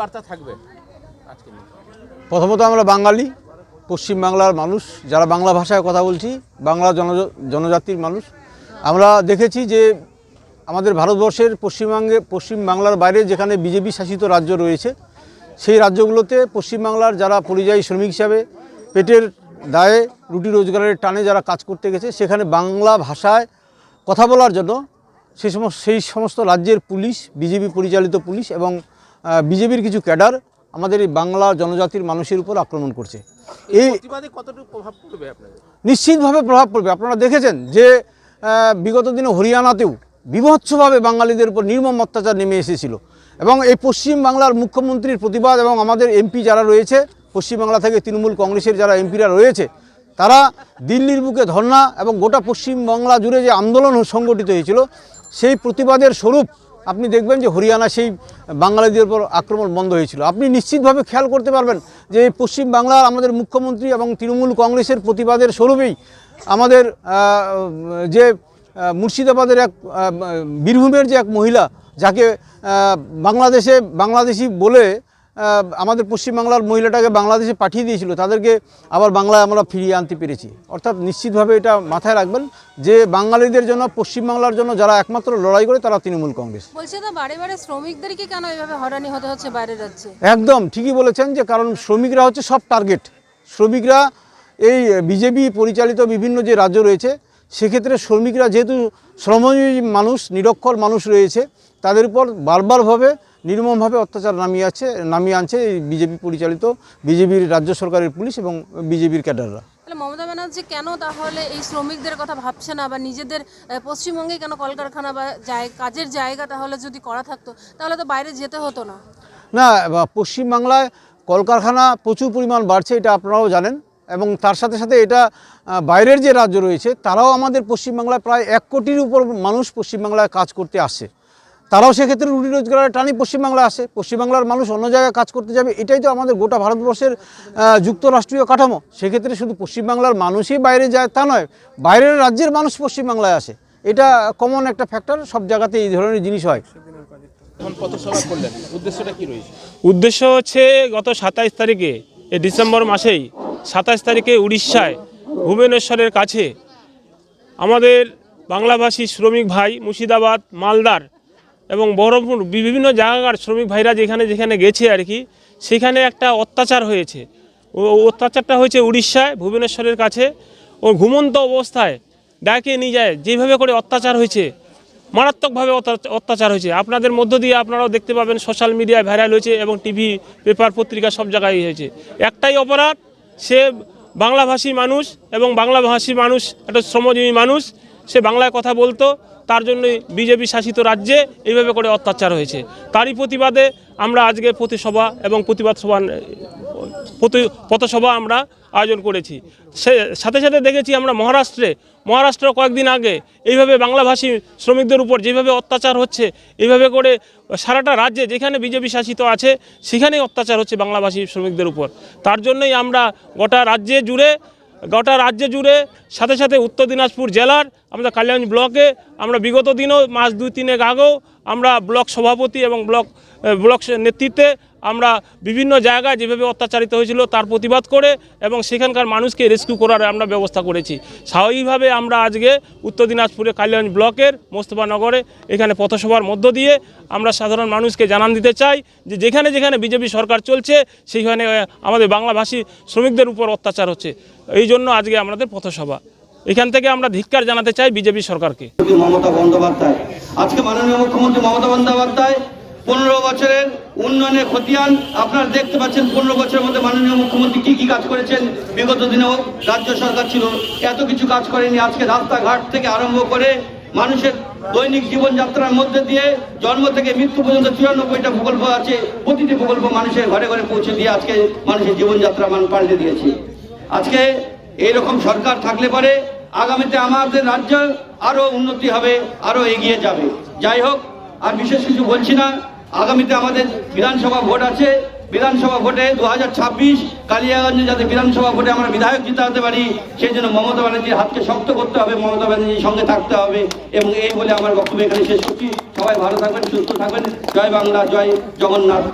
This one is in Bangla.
বার্তা থাকবে প্রথমত আমরা বাঙালি পশ্চিম বাংলার মানুষ, যারা বাংলা ভাষায় কথা বলছি, বাংলা জন জনজাতির মানুষ। আমরা দেখেছি যে আমাদের ভারতবর্ষের পশ্চিমবঙ্গে পশ্চিম বাংলার বাইরে যেখানে বিজেপি শাসিত রাজ্য রয়েছে, সেই রাজ্যগুলোতে পশ্চিমবাংলার যারা পরিযায়ী শ্রমিক হিসাবে পেটের দায়ে রুটি রোজগারের টানে যারা কাজ করতে গেছে, সেখানে বাংলা ভাষায় কথা বলার জন্য সেই সমস্ত সেই সমস্ত রাজ্যের পুলিশ, বিজেপি পরিচালিত পুলিশ এবং বিজেপির কিছু ক্যাডার আমাদের এই বাংলা জনজাতির মানুষের উপর আক্রমণ করছে। এই কতটুকু প্রভাব পড়বে নিশ্চিতভাবে প্রভাব পড়বে। আপনারা দেখেছেন যে বিগত দিনে হরিয়ানাতেও বিভৎসভাবে বাঙালিদের উপর নির্মম অত্যাচার নেমে এসেছিল। এবং এই পশ্চিম বাংলার মুখ্যমন্ত্রীর প্রতিবাদ এবং আমাদের এমপি যারা রয়েছে পশ্চিমবাংলা থেকে তৃণমূল কংগ্রেসের যারা এমপিরা রয়েছে তারা দিল্লির বুকে ধর্না এবং গোটা পশ্চিম বাংলা জুড়ে যে আন্দোলন সংগঠিত হয়েছিল সেই প্রতিবাদের স্বরূপ আপনি দেখবেন যে হরিয়ানা সেই বাঙালিদের উপর আক্রমণ বন্ধ হয়েছিল। আপনি নিশ্চিতভাবে খেয়াল করতে পারবেন যে পশ্চিম বাংলার আমাদের মুখ্যমন্ত্রী এবং তৃণমূল কংগ্রেসের প্রতিবাদের স্বরূপেই আমাদের যে মুর্শিদাবাদের এক বীরভূমের যে এক মহিলা, যাকে বাংলাদেশে বাংলাদেশি বলে আমাদের পশ্চিমবাংলার মহিলাটাকে বাংলাদেশে পাঠিয়ে দিয়েছিল তাদেরকে আবার বাংলায় আমরা ফিরিয়ে আনতে পেরেছি। অর্থাৎ নিশ্চিতভাবে এটা মাথায় রাখবেন যে বাঙালিদের জন্য পশ্চিমবাংলার জন্য যারা একমাত্র লড়াই করে তারা তৃণমূল কংগ্রেস। বলছে তো বারে বারে শ্রমিকদেরকে কেন এভাবে হরানি হতে হচ্ছে বাইরের রাজ্যে একদম ঠিকই বলেছেন যে কারণ শ্রমিকরা হচ্ছে সব টার্গেট। শ্রমিকরা এই বিজেপি পরিচালিত বিভিন্ন যে রাজ্য রয়েছে সেক্ষেত্রে শ্রমিকরা যেহেতু শ্রমজীবী মানুষ নিরক্ষর মানুষ রয়েছে তাদের উপর বারবারভাবে নির্মমভাবে অত্যাচার নামিয়ে আছে নামিয়ে আনছে এই বিজেপি পরিচালিত বিজেপির রাজ্য সরকারের পুলিশ এবং বিজেপির ক্যাডাররা। তাহলে মমতা ব্যানার্জি কেন তাহলে এই শ্রমিকদের কথা ভাবছে না বা নিজেদের পশ্চিমবঙ্গে কেন কলকারখানা বা কাজের জায়গা তাহলে যদি করা থাকতো তাহলে তো বাইরে যেতে হতো না। না পশ্চিমবাংলায় কলকারখানা প্রচুর পরিমাণ বাড়ছে এটা আপনারাও জানেন। এবং তার সাথে সাথে এটা বাইরের যে রাজ্য রয়েছে তারাও আমাদের পশ্চিমবাংলায় প্রায় এক কোটির উপর মানুষ পশ্চিমবাংলায় কাজ করতে আসে তারাও সেক্ষেত্রে রুটি রোজগারের টানি পশ্চিমবাংলা আসে। পশ্চিমবাংলার মানুষ অন্য জায়গায় কাজ করতে যাবে এটাই তো আমাদের গোটা ভারতবর্ষের যুক্তরাষ্ট্রীয় কাঠামো। সেক্ষেত্রে শুধু পশ্চিমবাংলার মানুষই বাইরে যায় তা নয় বাইরের রাজ্যের মানুষ পশ্চিমবাংলায় আসে। এটা কমন একটা ফ্যাক্টর সব জায়গাতে এই ধরনের জিনিস হয়। এখন পথসভা করলেন উদ্দেশ্যটা কি রয়েছে? উদ্দেশ্য হচ্ছে গত সাতাইশ তারিখে এই ডিসেম্বর মাসেই সাতাইশ তারিখে উড়িষ্যায় ভুবনেশ্বরের কাছে আমাদের বাংলাভাষী শ্রমিক ভাই মুর্শিদাবাদ মালদার এবং বহরমপুর বিভিন্ন জায়গার শ্রমিক ভাইরা যেখানে যেখানে গেছে আর কি, সেখানে একটা অত্যাচার হয়েছে। অত্যাচারটা হয়েছে উড়িষ্যায়, ভুবনেশ্বরের কাছে। ও ঘুমন্ত অবস্থায় ডাকে নিয়ে যায়, যেভাবে করে অত্যাচার হয়েছে, মারাত্মকভাবে অত্যাচার- অত্যাচার হয়েছে। আপনাদের মধ্য দিয়ে আপনারাও দেখতে পাবেন সোশ্যাল মিডিয়ায় ভাইরাল হয়েছে এবং টিভি পেপার পত্রিকা সব জায়গায় হয়েছে। একটাই অপরাধ, সে বাংলাভাষী মানুষ এবং বাংলাভাষী মানুষ, একটা শ্রমজীবী মানুষ সে বাংলায় কথা বলতো, তার জন্য বিজেপি শাসিত রাজ্যে এইভাবে করে অত্যাচার হয়েছে। তারই প্রতিবাদে আমরা আজকে প্রতিসভা এবং প্রতিবাদ সভা, প্রতি- পথসভা আমরা আয়োজন করেছি। সে, সাথে সাথে দেখেছি আমরা মহারাষ্ট্রে, মহারাষ্ট্র কয়েকদিন আগে এইভাবে বাংলাভাষী শ্রমিকদের উপর যেভাবে অত্যাচার হচ্ছে, এইভাবে করে সারাটা রাজ্যে যেখানে বিজেপি শাসিত আছে, সেখানেই অত্যাচার হচ্ছে বাংলাভাষী শ্রমিকদের উপর। তার জন্যই আমরা গোটা রাজ্যে জুড়ে গোটা রাজ্য জুড়ে, সাথে সাথে উত্তর দিনাজপুর জেলার আমাদের কালিয়াগঞ্জ ব্লকে, আমরা বিগত দিনও মাস দুই তিনেক আগেও আমরা ব্লক সভাপতি এবং ব্লক ব্লক নেতৃত্বে আমরা বিভিন্ন জায়গায় যেভাবে অত্যাচারিত হয়েছিল তার প্রতিবাদ করে এবং সেখানকার মানুষকে রেস্কিউ করার আমরা ব্যবস্থা করেছি। স্বাভাবিকভাবে আমরা আজকে উত্তর দিনাজপুরে কালিয়াগঞ্জ ব্লকের মোস্তফানগরে এখানে পথসভার মধ্য দিয়ে আমরা সাধারণ মানুষকে জানান দিতে চাই যে যেখানে যেখানে বিজেপি সরকার চলছে সেইখানে আমাদের বাংলাভাষী শ্রমিকদের উপর অত্যাচার হচ্ছে। এই জন্য আজকে আমাদের পথসভা। এখান থেকে আমরা ধিক্কার জানাতে চাই বিজেপি সরকারকে। মমতা বন্দ্যোপাধ্যায়। আজকে মাননীয় মুখ্যমন্ত্রী মমতা বন্দ্যোপাধ্যায় পনেরো বছরের উন্নয়নের খতিয়ান। আপনারা দেখতে পাচ্ছেন পনেরো বছরের মধ্যে মাননীয় মুখ্যমন্ত্রী কি কি কাজ করেছেন। বিগত দিনেও রাজ্য সরকার ছিল, এত কিছু কাজ করেনি। আজকে রাস্তাঘাট থেকে আরম্ভ করে মানুষের দৈনিক জীবনযাত্রার মধ্যে দিয়ে জন্ম থেকে মৃত্যু পর্যন্ত চুরানব্বইটা প্রকল্প আছে, প্রতিটি প্রকল্প মানুষের ঘরে ঘরে পৌঁছে দিয়ে আজকে মানুষের জীবনযাত্রা মান পাল্টে দিয়েছে। আজকে এইরকম সরকার থাকলে পরে আগামীতে আমাদের রাজ্য আরও উন্নতি হবে আরও এগিয়ে যাবে। যাই হোক, আর বিশেষ কিছু বলছি না। আগামীতে আমাদের বিধানসভা ভোট আছে। বিধানসভা ভোটে দু হাজার ছাব্বিশ কালিয়াগঞ্জে যাতে বিধানসভা ভোটে আমরা বিধায়ক জিতাতে পারি, সেই জন্য মমতা ব্যানার্জির হাতকে শক্ত করতে হবে, মমতা ব্যানার্জির সঙ্গে থাকতে হবে এবং এই বলে আমার বক্তব্য এখানে শেষ করছি। সবাই ভালো থাকবেন, সুস্থ থাকবেন। জয় বাংলা, জয় জগন্নাথ।